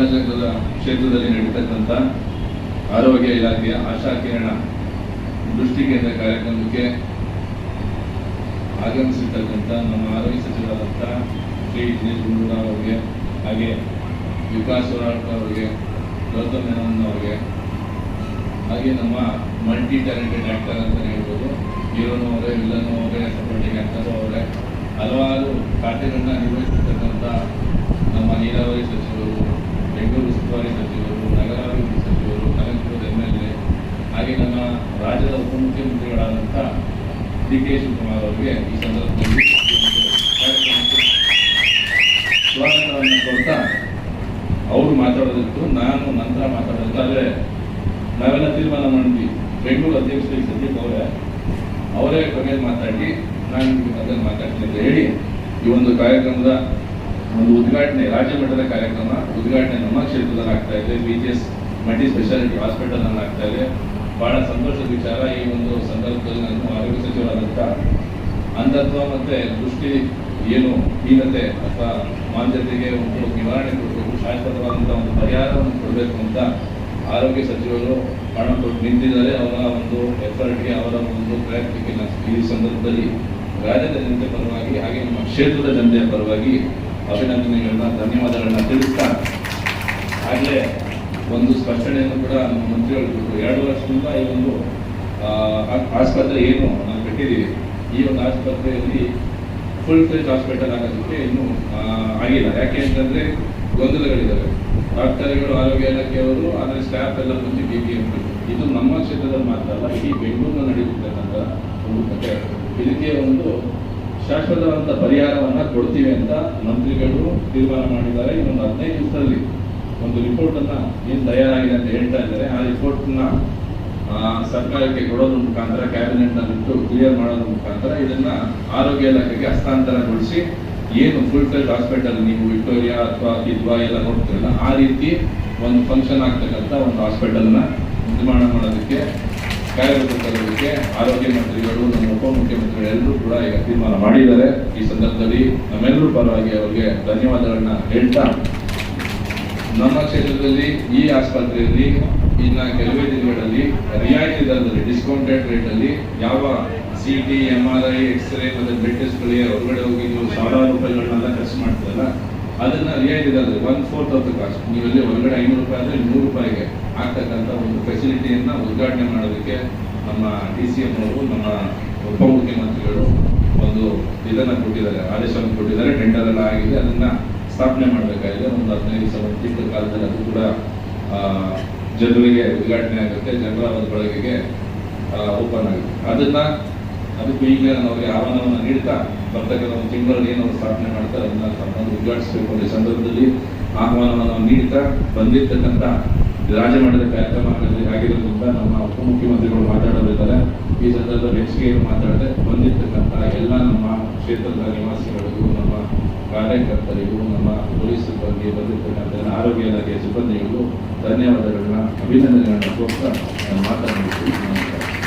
ಹಿಂಸಾಚಾರದ ಕ್ಷೇತ್ರದಲ್ಲಿ ನಡೀತಕ್ಕಂಥ ಆರೋಗ್ಯ ಇಲಾಖೆಯ ಆಶಾ ಕಿರಣ ದೃಷ್ಟಿ ಕೇಂದ್ರ ಕಾರ್ಯಕ್ರಮಕ್ಕೆ ಆಗಮಿಸಿರ್ತಕ್ಕಂಥ ನಮ್ಮ ಆರೋಗ್ಯ ಸಚಿವರಾದಂಥ ಶ್ರೀ ದಿನೇಶ್ ಗುಂಡೂರಾವ್ ಅವರಿಗೆ ಹಾಗೆ ವಿಕಾಸ್ ಹೋರಾಡ್ಕರ್ ಅವರಿಗೆ, ಗೌತಮ್ ಮೆನನ್ ಅವರಿಗೆ, ಹಾಗೆ ನಮ್ಮ ಮಲ್ಟಿ ಟ್ಯಾಲೆಂಟೆಡ್ ಆ್ಯಕ್ಟರ್ ಅಂತಲೇ ಹೇಳ್ಬೋದು. ಹೀರೋನು ಅವರೇ ವಿಲ್ಲನ್ನು ಅವರೇ ಸಪೋರ್ಟಿಂಗ್ ಆ್ಯಕ್ಟರು ಅವರೇ, ಹಲವಾರು ಖಾತೆಗಳನ್ನ ನಿರ್ವಹಿಸಿರ್ತಕ್ಕಂಥ ನಮ್ಮ ನೀರಾವರಿ ಸಚಿವರು ಉಸ್ತುವಾರಿ ಸಚಿವರು, ನಗರಾಭಿವೃದ್ಧಿ ಸಚಿವರು, ಕನಕಪುರದ ಎಂ ಎಲ್ ಎ, ಹಾಗೆ ನಮ್ಮ ರಾಜ್ಯದ ಉಪಮುಖ್ಯಮಂತ್ರಿಗಳಾದಂಥ ಡಿ ಕೆ ಶಿವಕುಮಾರ್ ಅವರಿಗೆ ಈ ಸಂದರ್ಭದಲ್ಲಿ ಸ್ವಾಗತವನ್ನು ಕೊಡ್ತಾ ಅವರು ಮಾತಾಡೋದಿತ್ತು, ನಾನು ನಂತರ ಮಾತಾಡೋದಿತ್ತು. ಆದರೆ ನಾವೆಲ್ಲ ತೀರ್ಮಾನ ಮಾಡಿದ್ವಿ. ಬೆಂಗಳೂರು ಅಧ್ಯಕ್ಷರಿಗೆ ಸಂದೀಪ್ ಅವರೇ ಅವರೇ ಕೊನೆಯಲ್ಲಿ ಮಾತಾಡಿ, ನಾನು ಮೊದಲು ಮಾತಾಡ್ತೀನಿ ಅಂತ ಹೇಳಿ ಈ ಒಂದು ಕಾರ್ಯಕ್ರಮದ ಒಂದು ಉದ್ಘಾಟನೆ, ರಾಜ್ಯ ಮಟ್ಟದ ಕಾರ್ಯಕ್ರಮ, ಉದ್ಘಾಟನೆ ನಮ್ಮ ಕ್ಷೇತ್ರದಲ್ಲಿ ಆಗ್ತಾ ಇದೆ. B G S multi speciality ಹಾಸ್ಪಿಟಲ್ನಲ್ಲಿ ಆಗ್ತಾ ಇದೆ. ಬಹಳ ಸಂತೋಷದ ವಿಚಾರ ಈ ಒಂದು ಸಂದರ್ಭದಲ್ಲಿ ನಾನು ಆರೋಗ್ಯ ಸಚಿವರಾದಂಥ ಅಂಧತ್ವ ಮತ್ತೆ ದೃಷ್ಟಿ ಏನು ಹೀನತೆ ಅಥವಾ ಮಾಂದ್ಯತೆಗೆ ಒಂದು ನಿವಾರಣೆ ಕೊಡಬೇಕು, ಶಾಶ್ವತವಾದಂಥ ಒಂದು ಪರಿಹಾರವನ್ನು ಕೊಡಬೇಕು ಅಂತ ಆರೋಗ್ಯ ಸಚಿವರು ಹಣ ಕೊಟ್ಟು ನಿಂತಿದ್ದಾರೆ. ಅವರ ಒಂದು ಎಫರ್ಟ್ಗೆ ಅವರ ಒಂದು ಪ್ರಯತ್ನಕ್ಕೆ ಈ ಸಂದರ್ಭದಲ್ಲಿ ರಾಜ್ಯದ ಜನತೆ ಪರವಾಗಿ ಹಾಗೆ ನಮ್ಮ ಕ್ಷೇತ್ರದ ಜನತೆಯ ಪರವಾಗಿ ಅಭಿನಂದನೆಗಳನ್ನ, ಧನ್ಯವಾದಗಳನ್ನ ತಿಳಿಸ್ತಾ ಹಾಗೆ ಒಂದು ಸ್ಪಷ್ಟನೆಯನ್ನು ಕೂಡ ನಮ್ಮ ಮಂತ್ರಿಗಳು ಕೊಟ್ಟರು. ಎರಡು ವರ್ಷದಿಂದ ಈ ಒಂದು ಆಸ್ಪತ್ರೆ ಏನು ನಾವು ಕಟ್ಟಿದ್ದೀವಿ. ಈ ಒಂದು ಆಸ್ಪತ್ರೆಯಲ್ಲಿ ಫುಲ್ ಫ್ಲೆಜ್ ಹಾಸ್ಪಿಟಲ್ ಆಗೋದಕ್ಕೆ ಇನ್ನೂ ಆಗಿಲ್ಲ. ಯಾಕೆ ಅಂತಂದ್ರೆ ಗೊಂದಲಗಳಿದ್ದಾವೆ ಡಾಕ್ಟರ್ಗಳು, ಆರೋಗ್ಯ ಇಲಾಖೆಯವರು ಆದರೆ ಸ್ಟಾಫ್ ಎಲ್ಲ ಬಂದು ಬಿ ಬಿ ಎಂ ಇದು ನಮ್ಮ ಕ್ಷೇತ್ರದಲ್ಲಿ ಮಾತ್ರ ಅಲ್ಲ ಈ ಬೆಂಗಳೂರಿನ ನಡೆಯುತ್ತಿರ್ತಕ್ಕಂಥ ಒಂದು ಕಥೆ ಇದಕ್ಕೆ ಒಂದು ಶಾಶ್ವತವಾದಂಥ ಪರಿಹಾರವನ್ನ ಕೊಡ್ತೀವಿ ಅಂತ ಮಂತ್ರಿಗಳು ತೀರ್ಮಾನ ಮಾಡಿದ್ದಾರೆ. ಇನ್ನೊಂದು ಹದಿನೈದು ದಿವಸದಲ್ಲಿ ಒಂದು ರಿಪೋರ್ಟ್ ಏನು ತಯಾರಾಗಿದೆ ಅಂತ ಹೇಳ್ತಾ ಇದ್ದಾರೆ. ಆ ರಿಪೋರ್ಟ್ನ ಆ, ಸರ್ಕಾರಕ್ಕೆ ಕೊಡೋದ್ರ ಮುಖಾಂತರ ಕ್ಯಾಬಿನೆಟ್ನಲ್ಲಿ ಇಟ್ಟು ಕ್ಲಿಯರ್ ಮಾಡೋದ್ರ ಮುಖಾಂತರ ಇದನ್ನ ಆರೋಗ್ಯ ಇಲಾಖೆಗೆ ಹಸ್ತಾಂತರಗೊಳಿಸಿ ಏನು ಫುಲ್ ಫ್ಲೆಜ್ ಹಾಸ್ಪಿಟಲ್ ನೀವು ವಿಕ್ಟೋರಿಯಾ ಅಥವಾ ಕಿದ್ವಾ ಎಲ್ಲ ನೋಡ್ತೀರಲ್ಲ ಆ ರೀತಿ ಒಂದು ಫಂಕ್ಷನ್ ಆಗ್ತಕ್ಕಂಥ ಒಂದು ಹಾಸ್ಪಿಟಲ್ನ ನಿರ್ಮಾಣ ಮಾಡೋದಕ್ಕೆ ಕಾರ್ಯರೂಪಕ್ಕೆ ಆರೋಗ್ಯ ಮಂತ್ರಿಗಳು, ನಮ್ಮ ಉಪಮುಖ್ಯಮಂತ್ರಿಗಳು ಎಲ್ಲರೂ ಕೂಡ ಈಗ ತೀರ್ಮಾನ ಮಾಡಿದ್ದಾರೆ. ಈ ಸಂದರ್ಭದಲ್ಲಿ ನಮ್ಮೆಲ್ಲರೂ ಪರವಾಗಿ ಅವರಿಗೆ ಧನ್ಯವಾದಗಳನ್ನ ಹೇಳ್ತಾ, ನಮ್ಮ ಕ್ಷೇತ್ರದಲ್ಲಿ ಈ ಆಸ್ಪತ್ರೆಯಲ್ಲಿ ಇನ್ನ ಕೆಲವೇ ದಿನಗಳಲ್ಲಿ ರಿಯಾಯಿತಿ ದರದಲ್ಲಿ ಡಿಸ್ಕೌಂಟೆಡ್ ರೇಟ್ ಅಲ್ಲಿ ಯಾವ C T M R I x-ray ಮತ್ತೆ ಬ್ಲಡ್ ಟೆಸ್ಟ್ಗಳಿಗೆ ಹೊರಗಡೆ ಹೋಗಿ ನೀವು ಸಾವಿರಾರು ರೂಪಾಯಿಗಳನ್ನೆಲ್ಲ ಖರ್ಚು ಮಾಡ್ತೀರಲ್ಲ ಅದನ್ನ ರಿಯಾಯಿತಿ ಇದೆ one fourth of the cost ನೀವಲ್ಲಿ ಒಳಗಡೆ ಐನೂರು ರೂಪಾಯಿ ಆದ್ರೆ ನೂರು ರೂಪಾಯಿಗೆ ಆಗ್ತಕ್ಕಂಥ ಒಂದು ಫೆಸಿಲಿಟಿಯನ್ನ ಉದ್ಘಾಟನೆ ಮಾಡೋದಕ್ಕೆ ನಮ್ಮ ಡಿ ಸಿ ಎಂ ಅವರು, ನಮ್ಮ ಉಪಮುಖ್ಯಮಂತ್ರಿಗಳು ಒಂದು ಇದನ್ನು ಕೊಟ್ಟಿದ್ದಾರೆ, ಆದೇಶವನ್ನು ಕೊಟ್ಟಿದ್ದಾರೆ ಟೆಂಡರ್ ಎಲ್ಲ ಆಗಿದೆ. ಅದನ್ನ ಸ್ಥಾಪನೆ ಮಾಡಬೇಕಾಗಿದೆ. ಒಂದು ಹದಿನೈದು ಒಂದು ತಿಂಗಳ ಕಾಲದಲ್ಲಿ ಅದು ಕೂಡ ಜನರಿಗೆ ಉದ್ಘಾಟನೆ ಆಗುತ್ತೆ. ಜನರ ಒಂದು ಬಳಕೆಗೆ ಓಪನ್ ಆಗುತ್ತೆ. ಅದನ್ನ ಅದಕ್ಕೂ ಈಗಲೇ ನಾನು ಅವರಿಗೆ ಆಹ್ವಾನವನ್ನು ನೀಡ್ತಾ ಬರ್ತಕ್ಕಂಥ ಒಂದು ತಿಂಗಳಲ್ಲಿ ಏನು ಸ್ಥಾಪನೆ ಮಾಡ್ತಾರೆ ಅದನ್ನ ತಮ್ಮನ್ನು ಉದ್ಘಾಟಿಸಬೇಕು ಈ ಸಂದರ್ಭದಲ್ಲಿ ಆಹ್ವಾನವನ್ನು ನಾವು ನೀಡ್ತಾ ಬಂದಿರ್ತಕ್ಕಂಥ ರಾಜಮಠದ ಕಾರ್ಯಕ್ರಮಗಳಲ್ಲಿ ಕಾರ್ಯಕ್ರಮ ಆಗಿರೋದ್ರಿಂದ ನಮ್ಮ ಉಪಮುಖ್ಯಮಂತ್ರಿಗಳು ಮಾತಾಡೋದಿದ್ದಾರೆ ಈ ಸಂದರ್ಭದಲ್ಲಿ ಹೆಚ್ಚಿಗೆ ಏನು ಮಾತಾಡದೆ ಬಂದಿರ್ತಕ್ಕಂಥ ಎಲ್ಲ ನಮ್ಮ ಕ್ಷೇತ್ರದ ನಿವಾಸಿಗಳಿಗೂ, ನಮ್ಮ ಕಾರ್ಯಕರ್ತರಿಗೂ, ನಮ್ಮ ಪೊಲೀಸ್ ಸಿಬ್ಬಂದಿ, ಬಂದಿರ್ತಕ್ಕಂಥ ಆರೋಗ್ಯ ಇಲಾಖೆಯ ಸಿಬ್ಬಂದಿಗಳಿಗೂ ಧನ್ಯವಾದಗಳನ್ನ, ಅಭಿನಂದನೆಗಳನ್ನ ಕೋರ್ತಾ ನಾನು ಮಾತನಾಡ್ತೀನಿ ನಮಸ್ಕಾರ.